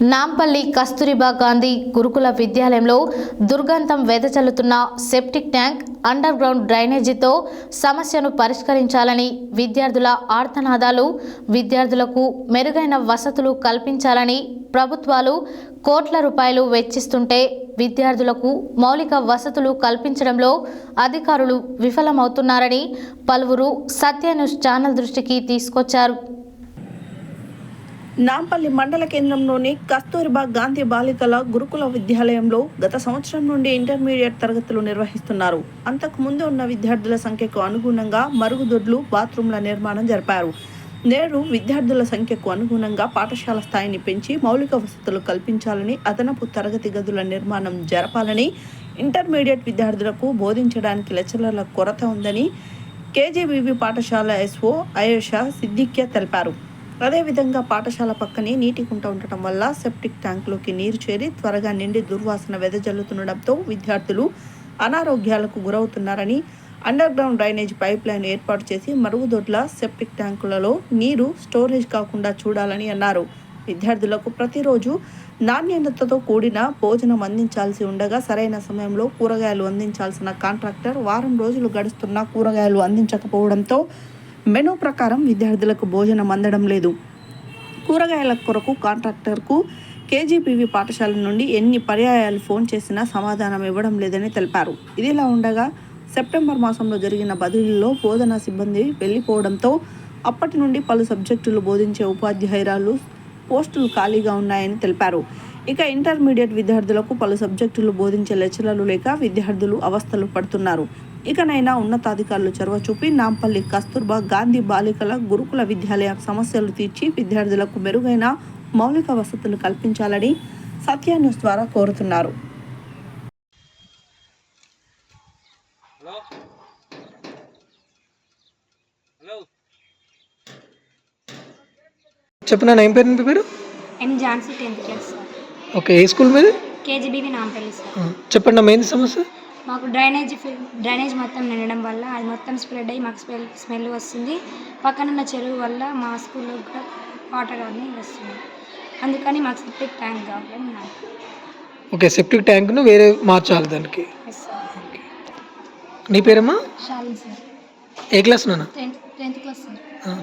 నాంపల్లి కస్తూరిబా గాంధీ గురుకుల విద్యాలయంలో దుర్గంధం వెదజల్లుతున్న సెప్టిక్ ట్యాంక్ అండర్ గ్రౌండ్ డ్రైనేజీతో సమస్యను పరిష్కరించాలని విద్యార్థుల ఆర్తనాదాలు విద్యార్థులకు మెరుగైన వసతులు కల్పించాలని ప్రభుత్వాలు కోట్ల రూపాయలు వెచ్చిస్తుంటే విద్యార్థులకు మౌలిక వసతులు కల్పించడంలో అధికారులు విఫలమవుతున్నారని పలువురు సత్య న్యూస్ ఛానల్ దృష్టికి తీసుకొచ్చారు. నాంపల్లి మండల కేంద్రంలోని కస్తూరిబా గాంధీ బాలికల గురుకుల విద్యాలయంలో గత సంవత్సరం నుండి ఇంటర్మీడియట్ తరగతులు నిర్వహిస్తున్నారు. అంతకు ముందు ఉన్న విద్యార్థుల సంఖ్యకు అనుగుణంగా మరుగుదొడ్లు బాత్రూంల నిర్మాణం జరిపారు. నేడు విద్యార్థుల సంఖ్యకు అనుగుణంగా పాఠశాల స్థాయిని పెంచి మౌలిక వసతులు కల్పించాలని అదనపు తరగతి గదుల నిర్మాణం జరపాలని ఇంటర్మీడియట్ విద్యార్థులకు బోధించడానికి లెక్చరర్ల కొరత ఉందని కేజీబీవీ పాఠశాల ఎస్ఓ అయేషా సిద్దిక్య తెలిపారు. అదేవిధంగా పాఠశాల పక్కనే నీటి కుంట ఉండటం వల్ల సెప్టిక్ ట్యాంకులోకి నీరు చేరి త్వరగా నిండి దుర్వాసన వెదజల్లుతుండటంతో విద్యార్థులు అనారోగ్యాలకు గురవుతున్నారని under ground drainage pipe line ఏర్పాటు చేసి మరుగుదొడ్ల సెప్టిక్ ట్యాంకులలో నీరు స్టోరేజ్ కాకుండా చూడాలని అన్నారు. విద్యార్థులకు ప్రతిరోజు నాణ్యతతో కూడిన భోజనం అందించాల్సి ఉండగా సరైన సమయంలో కూరగాయలు అందించాల్సిన కాంట్రాక్టర్ వారం రోజులు గడుస్తున్న కూరగాయలు అందించకపోవడంతో మెనూ ప్రకారం విద్యార్థులకు భోజనం అందడం లేదు. కూరగాయల కొరకు కాంట్రాక్టర్కు కేజీపీవీ పాఠశాల నుండి ఎన్ని పర్యాయాలు ఫోన్ చేసినా సమాధానం ఇవ్వడం లేదని తెలిపారు. ఇదిలా ఉండగా సెప్టెంబర్ మాసంలో జరిగిన బదిలీలో బోధనా సిబ్బంది వెళ్ళిపోవడంతో అప్పటి నుండి పలు సబ్జెక్టులు బోధించే ఉపాధ్యాయురాలు పోస్టులు ఖాళీగా ఉన్నాయని తెలిపారు. ఇక ఇంటర్మీడియట్ విద్యార్థులకు పలు సబ్జెక్టులు బోధించే లెక్చరర్లు లేక విద్యార్థులు అవస్థలు పడుతున్నారు. ఇకనైనా ఉన్నతాధికారులు చొరవ చూపి నాంపల్లి కస్తూర్బా గాంధీ బాలికల గురుకుల విద్యాలయ సమస్యలు తీర్చి విద్యార్థులకు మెరుగైన మౌలిక వసతులు కల్పించాలని సత్య న్యూస్ ద్వారా కోరుతున్నారు. హలో? హలో? చెప్పిన ఏం పేరు మీ పేరు? M Jhansi tenth class. Okay ఏ స్కూల్ మీది? KGBV Nampally sir. చెప్పండి అమ్మా ఏంది సమస్య? మాకు డ్రైనేజ్ డ్రైనేజ్ మొత్తం నిండడం వల్ల అది మొత్తం స్ప్రెడ్ అయ్యి మాకు స్మెల్ స్మెల్ వస్తుంది. పక్కనున్న చెరువు వల్ల మా స్కూల్లో కూడా వాటర్ అని వస్తుంది అందుకని మాకు సెప్టిక్ ట్యాంక్ కావాలని నాకు ఓకే సెప్టిక్ ట్యాంక్ను వేరే మార్చాలి దానికి. నీ పేరమ్మా? ఏ క్లాస్ నాన్న? టెన్త్ క్లాస్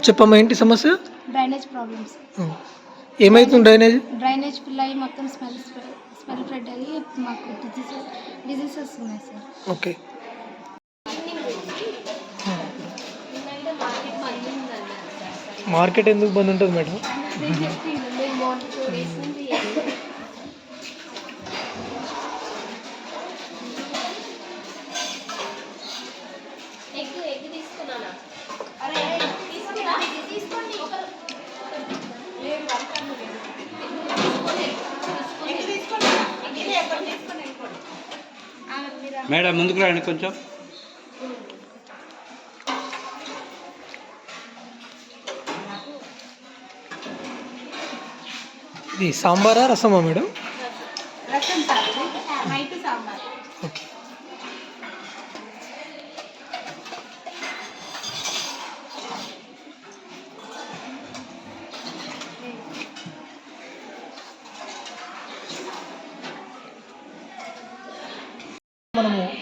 చెప్పమ్మా ఏంటి సమస్య? Drainage problems. ఆ, ఏమవుతుంది డ్రైనేజ్? డ్రైనేజ్ ఫిల్ అయ్యి మొత్తం స్మెల్ స్మెల్ స్ప్రెడ్ అయ్యి మాకు డిజీజెస్ డిజీజెస్ ఉన్నాయి సార్. ఓకే. మార్కెట్ ఎందుకు బంద్ ఉంటుంది మేడం? మేడం ముందుకు రండి కొంచెం. ఇది సాంబారా రసమా మేడం? ఓకే.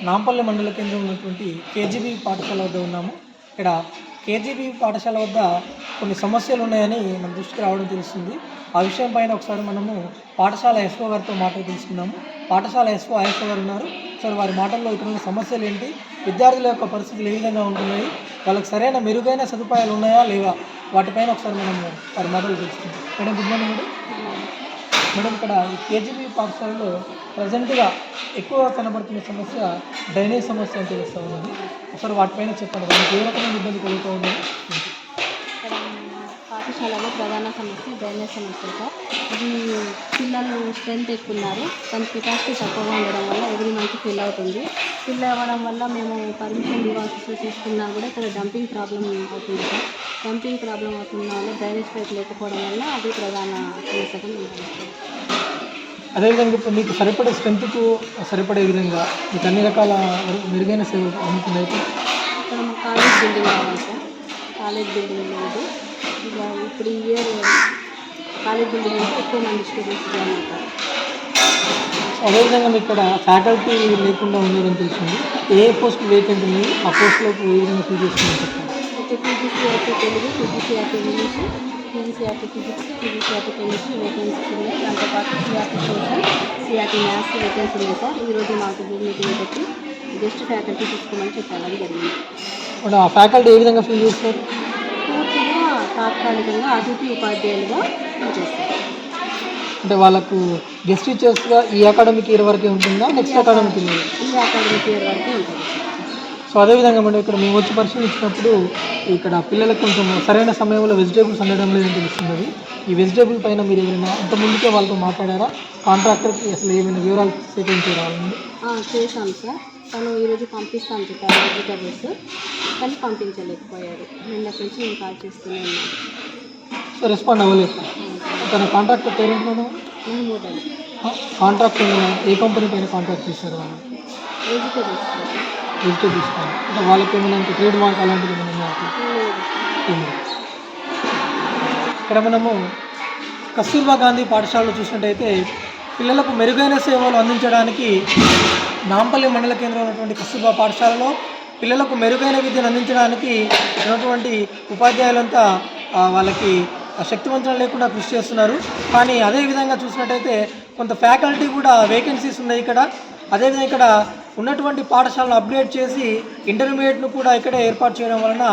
నాంపల్లి మండల కేంద్రం ఉన్నటువంటి కేజీబీ పాఠశాల వద్ద ఉన్నాము. ఇక్కడ కేజీబీ పాఠశాల వద్ద కొన్ని సమస్యలు ఉన్నాయని మన దృష్టికి రావడం తెలుస్తుంది. ఆ విషయం పైన ఒకసారి మనము పాఠశాల ఎస్ఓ గారితో మాటలు తెలుసుకున్నాము పాఠశాల ఎస్ఓ ఐఎస్ఓ గారు ఉన్నారు. ఒకసారి వారి మాటల్లో ఇక్కడ ఉన్న సమస్యలు ఏంటి? విద్యార్థుల యొక్క పరిస్థితులు ఏ విధంగా ఉంటున్నాయి? వాళ్ళకి సరైన మెరుగైన సదుపాయాలు ఉన్నాయా? లేవా? వాటిపైన ఒకసారి మనము వారి మాటలు తెలుసుకుందాం. Madam good morning madam madam ఇక్కడ కేజీబీ పాఠశాలలో ప్రజెంట్గా ఎక్కువగా కనబడుతున్న సమస్య డ్రైనేజ్ సమస్య అని తెలుస్తూ ఉన్నది ఒకసారి వాటిపైన చెప్పండి. దానికి ఏ రకమైన ఇబ్బంది కలుగుతూ ఉన్నది పాఠశాలలో ప్రధాన సమస్య డ్రైనేజ్ సమస్య సార్. ఇది పిల్లలు స్ట్రెంత్ ఎక్కువ ఉన్నారు. కానీ కెపాసిటీ తక్కువగా ఉండడం వల్ల ఎవ్రీ మంత్ ఫిల్ అవుతుంది. ఫిల్ అవ్వడం వల్ల మేము పర్మిషన్ డివాసెస్ తీసుకున్నా కూడా ఇక్కడ డంపింగ్ ప్రాబ్లం అవుతుంది సార్. డంపింగ్ ప్రాబ్లం అవుతున్న వల్ల డ్రైనేజ్ పైప్ లేకపోవడం వల్ల అది ప్రధాన సమస్యగా మేము అదేవిధంగా ఇప్పుడు మీకు సరిపడే స్ట్రెంత్కు సరిపడే విధంగా మీకు అన్ని రకాల మెరుగైన సేవ అందుతున్నాయి కాలేజ్ బిల్డింగ్ కావాలి సార్. కాలేజ్ బిల్డింగ్ లేదు. ఇక ఇప్పుడు ఈ ఇయర్ కాలేజ్ బిల్డింగ్ అంటే ఎక్కువ మంది స్టూడెంట్స్ జాయిన్ అవుతారు. అదేవిధంగా మీకు ఇక్కడ ఫ్యాకల్టీ లేకుండా ఉన్నారని తెలిసింది. ఏ పోస్ట్ వేకెంట్ ఉంది ఆ పోస్ట్లోకి ఏ విధంగా ఫీల్ చేసుకుని చెప్పండి అయితే PGCRT Telugu PGCRT English. PGCRT physics PGCRT chemistry vacancies ఉన్నాయి దాంతోపాటు CRT social CRT maths vacancy ఉన్నాయి సార్. ఈరోజు మాకు జూమ్ మీటింగ్ పెట్టి గెస్ట్ ఫ్యాకల్టీ తీసుకోమని చెప్పాలని జరిగింది. ఇప్పుడు ఆ ఫ్యాకల్టీ ఏ విధంగా ఫీల్ చేస్తారు? పూర్తిగా తాత్కాలికంగా అతిథి ఉపాధ్యాయులుగా పనిచేస్తారు అంటే వాళ్ళకు గెస్ట్ టీచర్స్గా ఈ అకాడమిక్ ఇయర్ వరకే ఉంటుందా? నెక్స్ట్ అకాడమిక్ ఇయర్ ఈ అకాడమిక్ ఇయర్ వరకు ఉంటుంది. సో అదేవిధంగా మేడం ఇక్కడ మేము వచ్చి పరిశీలించినప్పుడు ఇక్కడ పిల్లలకు కొంచెం సరైన సమయంలో వెజిటేబుల్స్ అందడం లేదని తెలుస్తున్నది. ఈ వెజిటేబుల్ పైన మీరు ఏమైనా అంత ముందుకే వాళ్ళతో మాట్లాడారా? కాంట్రాక్టర్కి అసలు ఏమైనా వివరాలు సేకరించి రావాలండి ఆ, చేశాం సార్. తను ఈరోజు పంపిస్తాను చెప్పారు వెజిటబుల్స్. కానీ పంపించలేకపోయాడు. నిన్నటి నుంచి నేను కాల్ చేస్తూనే ఉన్నాను. సో రెస్పాండ్ అవ్వలేదు. తన contractor parent madam? Mahmood Ali. Contract ఏ కంపెనీ పైన కాంట్రాక్ట్ చేశారు? వాళ్ళు వెజిటబుల్స్ వెజిటేబుల్స్ తీసుకోవాలి అంటే వాళ్ళకి ఏమైనా ట్రేడ్ మార్క్ అలాంటిది ఏమైనా ఇక్కడ మనము కస్తూర్బా గాంధీ పాఠశాలలో చూసినట్టయితే పిల్లలకు మెరుగైన సేవలు అందించడానికి నాంపల్లి మండల కేంద్రం ఉన్నటువంటి కస్తూర్బా పాఠశాలలో పిల్లలకు మెరుగైన విద్యను అందించడానికి ఉన్నటువంటి ఉపాధ్యాయులంతా వాళ్ళకి శక్తివంతం లేకుండా కృషి చేస్తున్నారు. కానీ అదే విధంగా చూసినట్టయితే కొంత ఫ్యాకల్టీ కూడా వేకెన్సీస్ ఉన్నాయి ఇక్కడ. అదేవిధంగా ఇక్కడ ఉన్నటువంటి పాఠశాలను అప్డేట్ చేసి ఇంటర్మీడియట్ను కూడా ఇక్కడే ఏర్పాటు చేయడం వలన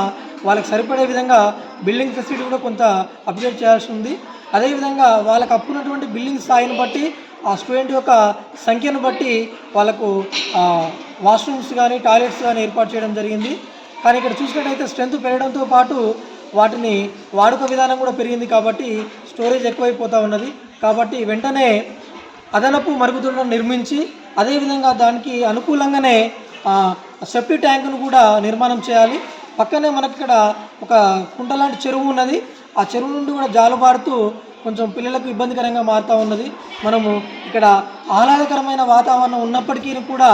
వాళ్ళకి సరిపడే విధంగా బిల్డింగ్ ఫెసిలిటీ కూడా కొంత అప్డేట్ చేయాల్సి ఉంది. అదేవిధంగా వాళ్ళకి అప్పున్నటువంటి బిల్డింగ్ స్థాయిని బట్టి ఆ స్టూడెంట్ యొక్క సంఖ్యను బట్టి వాళ్ళకు వాష్రూమ్స్ కానీ టాయిలెట్స్ కానీ ఏర్పాటు చేయడం జరిగింది. కానీ ఇక్కడ చూసినట్టయితే స్ట్రెంత్ పెరగడంతో పాటు వాటిని వాడుక విధానం కూడా పెరిగింది కాబట్టి స్టోరేజ్ ఎక్కువైపోతూ ఉన్నది. కాబట్టి వెంటనే అదనపు మరుగుదొడ్లను నిర్మించి అదేవిధంగా దానికి అనుకూలంగానే ఆ, ట్యాంకును కూడా నిర్మాణం చేయాలి. పక్కనే మనకి ఇక్కడ ఒక కుంట లాంటి చెరువు ఉన్నది. ఆ చెరువు నుండి కూడా జాలుబారుతూ కొంచెం పిల్లలకు ఇబ్బందికరంగా మారుతూ ఉన్నది. మనము ఇక్కడ ఆహ్లాదకరమైన వాతావరణం ఉన్నప్పటికీ కూడా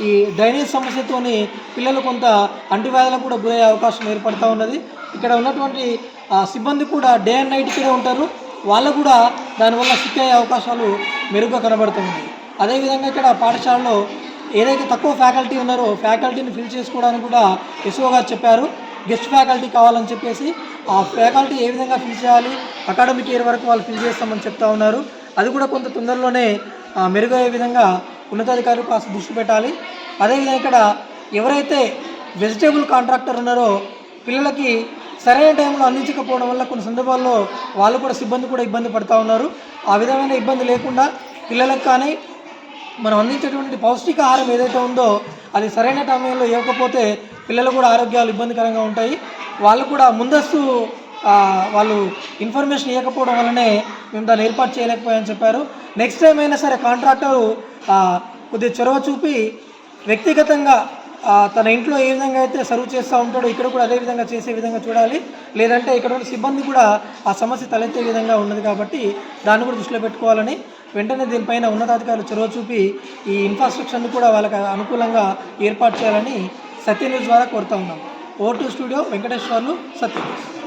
ఈ డ్రైనేజ్ సమస్యతోని పిల్లలు కొంత అంటువ్యాధులకు కూడా గురయ్యే అవకాశం ఏర్పడుతూ ఉన్నది. ఇక్కడ ఉన్నటువంటి సిబ్బంది కూడా డే అండ్ నైట్ ఇక్కడే ఉంటారు. వాళ్ళు కూడా దానివల్ల సిక్ అయ్యే అవకాశాలు మెరుగ్గా కనబడుతున్నాయి. అదేవిధంగా ఇక్కడ పాఠశాలలో ఏదైతే తక్కువ ఫ్యాకల్టీ ఉన్నారో ఫ్యాకల్టీని ఫిల్ చేసుకోవడానికి కూడా ఎస్ఓ గారు చెప్పారు. గెస్ట్ ఫ్యాకల్టీ కావాలని చెప్పేసి ఆ ఫ్యాకల్టీ ఏ విధంగా ఫిల్ చేయాలి అకాడమిక్ ఇయర్ వరకు వాళ్ళు ఫిల్ చేస్తామని చెప్తా ఉన్నారు. అది కూడా కొంత తొందరలోనే మెరుగయ్యే విధంగా ఉన్నతాధికారులు కాస్త దృష్టి పెట్టాలి. అదేవిధంగా ఇక్కడ ఎవరైతే వెజిటేబుల్ కాంట్రాక్టర్ ఉన్నారో పిల్లలకి సరైన టైంలో అందించకపోవడం వల్ల కొన్ని సందర్భాల్లో వాళ్ళు కూడా సిబ్బంది కూడా ఇబ్బంది పడుతూ ఉన్నారు. ఆ విధమైన ఇబ్బంది లేకుండా పిల్లలకు కానీ మనం అందించేటువంటి పౌష్టికాహారం ఏదైతే ఉందో అది సరైన సమయంలో ఇవ్వకపోతే పిల్లలు కూడా ఆరోగ్యాలు ఇబ్బందికరంగా ఉంటాయి. వాళ్ళు కూడా ముందస్తు వాళ్ళు ఇన్ఫర్మేషన్ ఇవ్వకపోవడం వల్లనే మేము దాన్ని ఏర్పాటు చేయలేకపోయామని చెప్పారు. నెక్స్ట్ టైం అయినా సరే కాంట్రాక్టర్ కొద్దిగా చొరవ చూపి వ్యక్తిగతంగా తన ఇంట్లో ఏ విధంగా అయితే సర్వ్ చేస్తూ ఉంటాడో ఇక్కడ కూడా అదే విధంగా చేసే విధంగా చూడాలి. లేదంటే ఇక్కడ ఉన్న సిబ్బంది కూడా ఆ సమస్య తలెత్తే విధంగా ఉన్నది కాబట్టి దాన్ని కూడా దృష్టిలో పెట్టుకోవాలని వెంటనే దీనిపైన ఉన్నతాధికారులు చొరవ చూపి ఈ ఇన్ఫ్రాస్ట్రక్చర్ని కూడా వాళ్ళకి అనుకూలంగా ఏర్పాటు చేయాలని సత్య న్యూస్ ద్వారా కోరుతా ఉన్నాం. ఓటు స్టూడియో వెంకటేశ్వర్లు సత్య న్యూస్